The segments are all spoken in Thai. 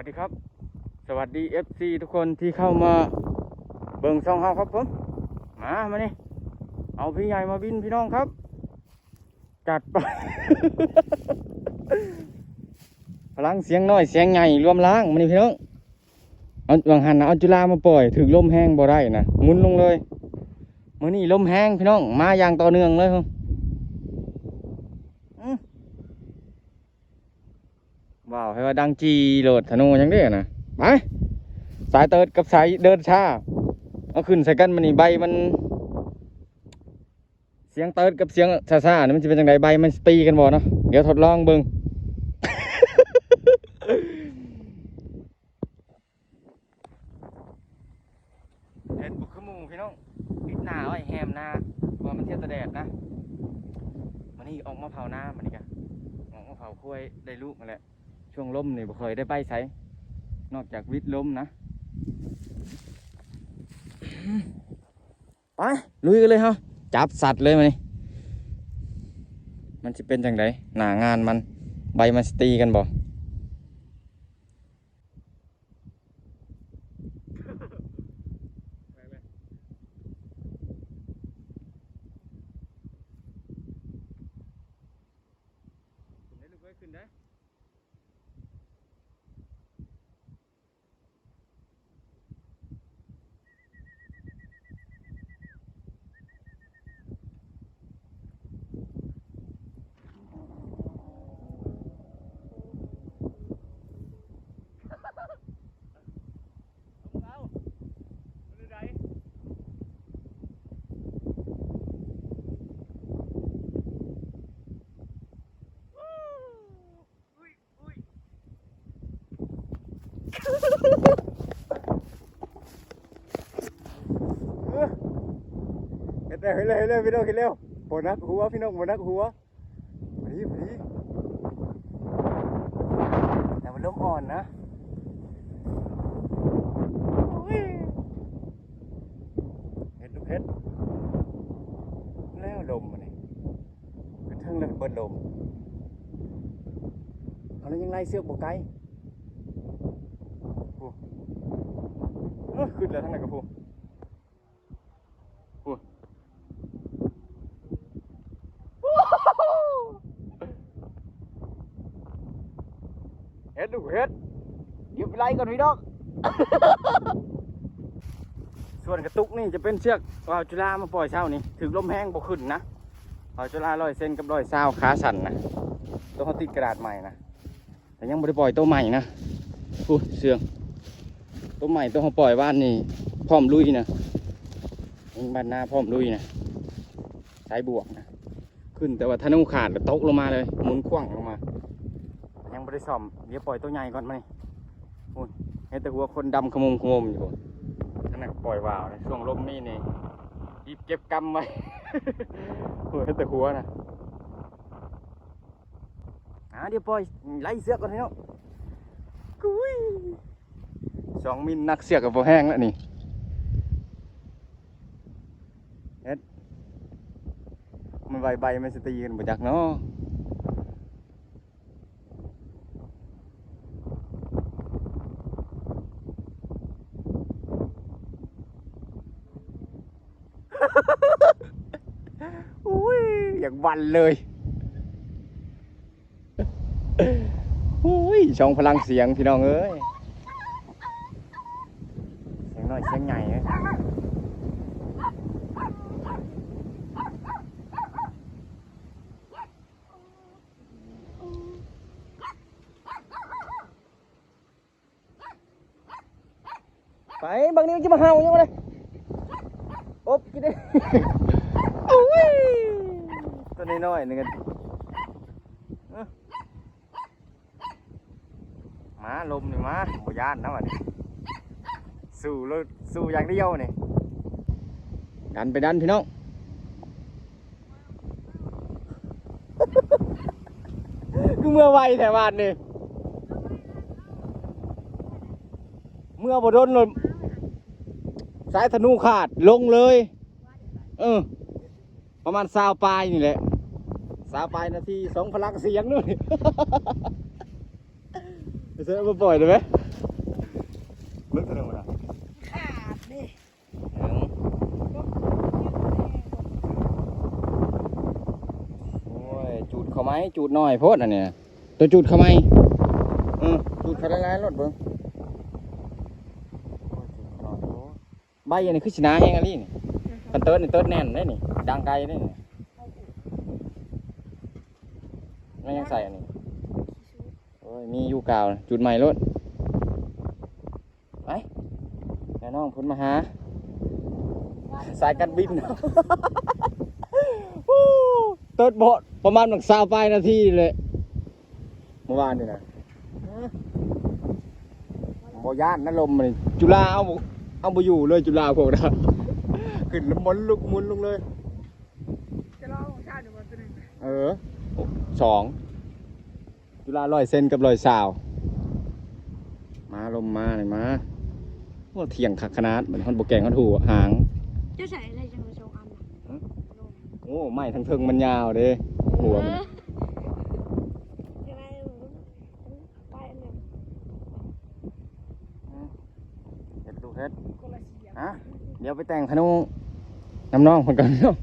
วัสดีครับ สวัสดี FC ทุกคนที่เข้ามาเบิ่งช่องเฮาครับผม มามานี่เอาพี่ใหญ่มาบินพี่น้องครับ จัดไป พลังเสียงน้อยเสียงใหญ่รวมล้างมานี่พี่น้อง เอาวางหันนะเอาจุฬามาปล่อยถึงลมแห้งบ่ได้นะหมุนลงเลยมื้อนี้ลมแห้งพี่น้อง มาอย่างต่อเนื่องเลยครับอื้อ ว้าวให้ว่าดังจีโหลดธนูยังเด้นะไปสายเติร์ดกับสายเดินช้าเอาขึ้นใส่กันมันนี่ใบมัน เสียงเติร์ดกับเสียงซ่าๆนี่มันจะเป็นจังไดใบมันตีกันบ่เนาะเดี๋ยวทดลองเบิงเห็ดบุกขมูพี่น้องปิดหน้าไว้แฮมหน้าเพราะว่ามันเทียบตะแดดนะมันนี่ออกมาเผาหน้ามันนี่กะออกมาเผาคุ้ยได้ลูกมาแหละ ช่วงลมนี่บ่เคยได้ใบใช้นอกจากวิทย์ลมนะ ไป ลุยกันเลยเฮาจับสัตว์เลยมันนี่มันจะเป็นจังไดหน้างานมันใบมันสตีกันบ่ขึ้นได้ลูกเอ้ยขึ้นได้เอาเอาได้ อุ้ยอุ้ย เฮ็ดได้เฮ็ดเลยเฮ็ดเลยพี่น้องเฮ็ดเร็วโบนักหัวพี่น้องโบนักหัวพอดีพอดีแต่มันลมอ่อนนะเฮ็ดลูกเฮ็ดแล้วลมมันนี่กระเทิงแล้วเบิดลมเอาแล้วยังไล่เสือกบกไกลโอ้เออขึ้นแล้วทั้งไหนกับพูโอ้เฮ็ดดูเฮ็ดเดี๋ยวไปไล่ ก่อนพี่น้อง ส่วนกระตุกนี่จะเป็นเชือกวาวจุฬามาปล่อยเช้านี่ถึงลมแห้งบ่ขึ้นนะวาวจุฬาร้อยเส้นกับร้อยเศร้าขาสั่นนะต้องเขาติดกระดาษใหม่นะแต่ยังไม่ได้ปล่อยตัวใหม่นะพูดเสืองตัวใหม่ตัวเขาปล่อยบ้านนี่พร้อมลุยนะยิงบ้านหน้าพร้อมลุยนะสายบวกนะขึ้นแต่ว่าธนูขาดแล้วตกลงมาเลยหมุนคว้างลงมา ยังไม่ได้ซ่อมเดี๋ยวปล่อยตัวใหญ่ก่อนไหม พูดเห็นแต่หัวคนดำขมุมขมุมอยู่ขนาดปล่อยวาวเลยช่วงลมนี่นี่หยิบเก็บกำไว้พูดเห็นแต่หัวนะอ่าเดี๋ยวปล่อยไล่เสือกก่อนให้เนาะกุยสองมิลนักเสือกกับโบแห้งแล้วนี่เฮ็ดมันใบใบมันสตีกันบ่จักเนาะอุ้ยอย่าง วันเลยอุ้ยช่องพลังเสียงพี่น้องเอ้ย เสียงน้อยเสียงใหญ่เอ้ยไปบางนี้มันจะมาเห่ายังไงเลยอบกินได้โอ้ย น้อยๆนึงกันมาลมนี่มาบ่ยานนะวันนี้สู้เลยสู้อย่างเดียวนี่ดันไปดันพี่น้องคือเมื่อไวแถวบ้านนี่เมื่อบดนเลยสายธนูขาดลงเลย เออ ประมาณสาวปลายนี่แหละ สาวปลายนาทีสองพลังเสียงนู่นเสือมาปล่อยเลยไหมลึกเท่าไหร่วะขาดดิถึงโอ้ยจูดเขาไหมจูดหน่อยโพดอันเนี้ยตัวจูดเขาไหมเออจูดเขาได้ๆรถเบิ่งโอ้ยจูดเขาหน่อยโพดใบอันนี้คือชนะแห้งอันนี้นี่กันเติร์ดนี่เติร์ดแน่นได้นี่ดังไกลได้นี่ ไม่ยังใส่อันนี้โอ้ยมีอยู่กาวนะจุดใหม่รถไปแน่น้องพุ่นมาหา สายการบินวู้เติดเบาะประมาณหนึ่งสาวปลายนาทีเลยเมื่อวานนี่นะบ่ย่านนั่นลมมันจุฬาเอาบ่เอาบ่อยู่เลยจุฬาพวกนั้นขึ้นแล้วหมุนลุกหมุนลงเลยจะลองของชาติดูว่าตัวหนึงเออ สองจุฬาร้อยเซนกับร้อยสาว มาลมมาหน่อยมาว่าเถียงขักขนาดเหมือนคนโบแกงเขาถูกหางจะใส่อะไรจังเลยสองอันน่ะฮะโอ้ไม่ทั้งเทิงมันยาวเด้หัวมันจะได้ไปอันหนึ่งเฮ็ดดูเฮ็ดคนละเสียงฮะเดี๋ยวไปแต่งธนูน้ำน้องคนกันเนาะ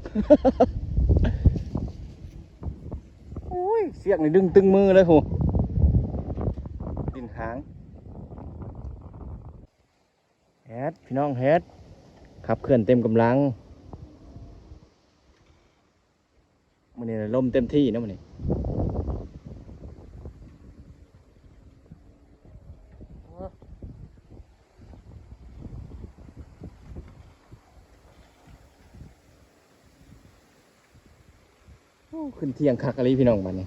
โอ้ยเสียกนี่ดึงตึงมือเลยโหดินหางเฮดพี่น้องเฮดขับเคลื่อนเต็มกำลังมันนี่ลมเต็มที่นะมันนี่ขึ้นเที่ยงคักอะไรพี่น้องมันนี่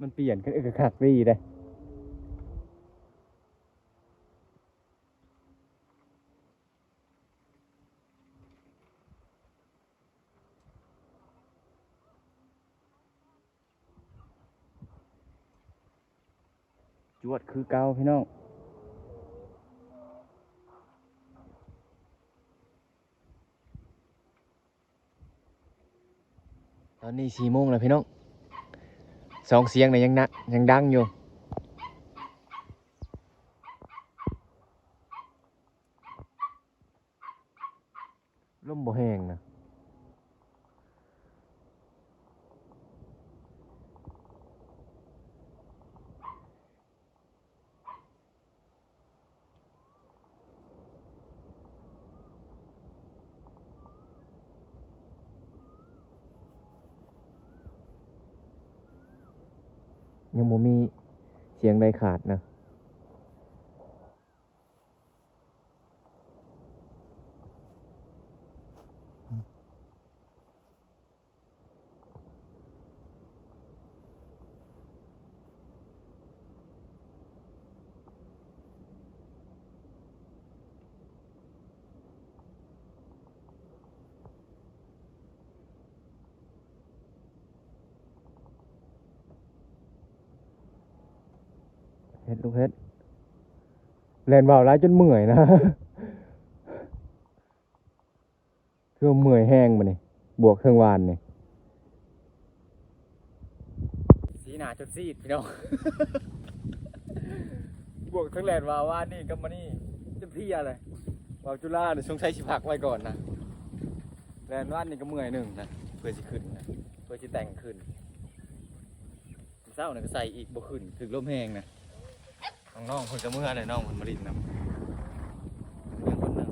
มันเปลี่ยนกันเอกคักรีเลยจวดคือเกาพี่น้องตอนนี้สี่โมงแล้วพี่น้อง สองเสียงเนี่ยยังนะยังดังอยู่ ยังโมมีเสียงใดขาดนะ เฮ็ดลูกเฮ็ดเล่นเบาร้ายจนเมื่อยนะคือว่าเมื่อยแห้งมาเนี่ยบวกเครื่องวานเนี่ยสีหนาจนซีดพี่น้อง บวกทั้งแลนวาวานนี่กับมานี่เต็มที่อะไรวาวจุฬาเนี่ยสงสัยสิพักไว้ก่อนนะแลนวานนี่ก็เมื่อยหนึ่งนะเพื่อสิขึ้นนะเพื่อสิแต่งขึ้นเศร้าเนี่ยก็ใส่อีกบ่ขึ้นถึงลมแห้งนะ น้องๆคนจะเมื่อเลยน้องคนมารินนำเรื่องคนนึง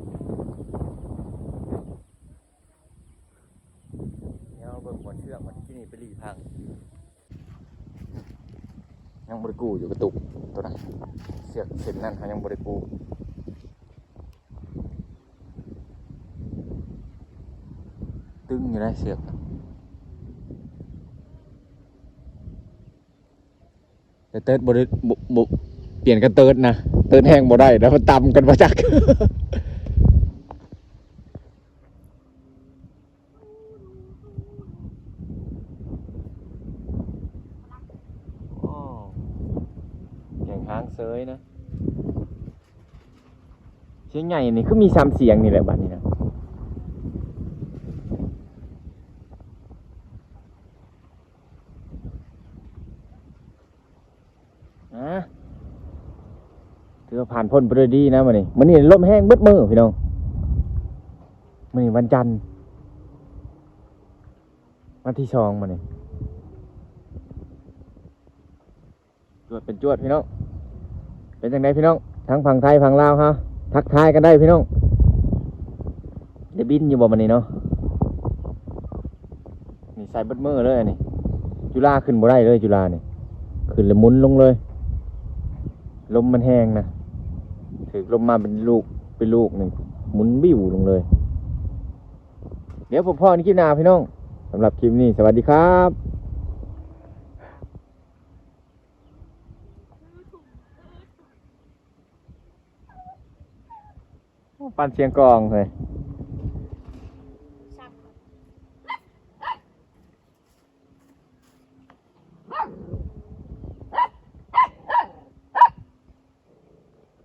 เดี๋ยวเบิ่งบนเชือกมันที่นี่ไปรีพังยังบริกูอยู่กระตุกตัวนั้นเสียกเส้นนั่นเขายังบริกูตึงอยู่ได้เสือกแต่เติร์ดบ่ได้บ่บ่เปลี่ยนกันเติร์ดนะ เติร์ดแห้งบ่ได้แล้วมันต่ำกันมาจากอย่างค้างเซยนะเสียงใหญ่นี่คือมีซ้ำเสียงนี่แหละบัดนี้นะอะ ถือว่าผ่านพ้นไปด้วยดีนะมันนี่มันนี่ลมแห้งเบิดมือพี่น้องมันนี่วันจันทร์วันที่สองมันนี่จวดเป็นจวดพี่น้องเป็นยังไงพี่น้องทั้งฝั่งไทยฝั่งลาวฮะทักทายกันได้พี่น้องได้บินอยู่บ่มันนี่เนาะนี่ใส่เบิดมือเลยนี่จุฬาขึ้นบ่ได้เลยจุฬานี่ขึ้นเลยมุนลงเลยลมมันแห้งนะ ถือลมมาเป็นลูกเป็นลูกหนึ่งหมุนบิ้วลงเลย เดี๋ยวผมพ่อในคลิปนาพี่น้องสำหรับคลิปนี้ สวัสดีครับปันเสียงกองเลย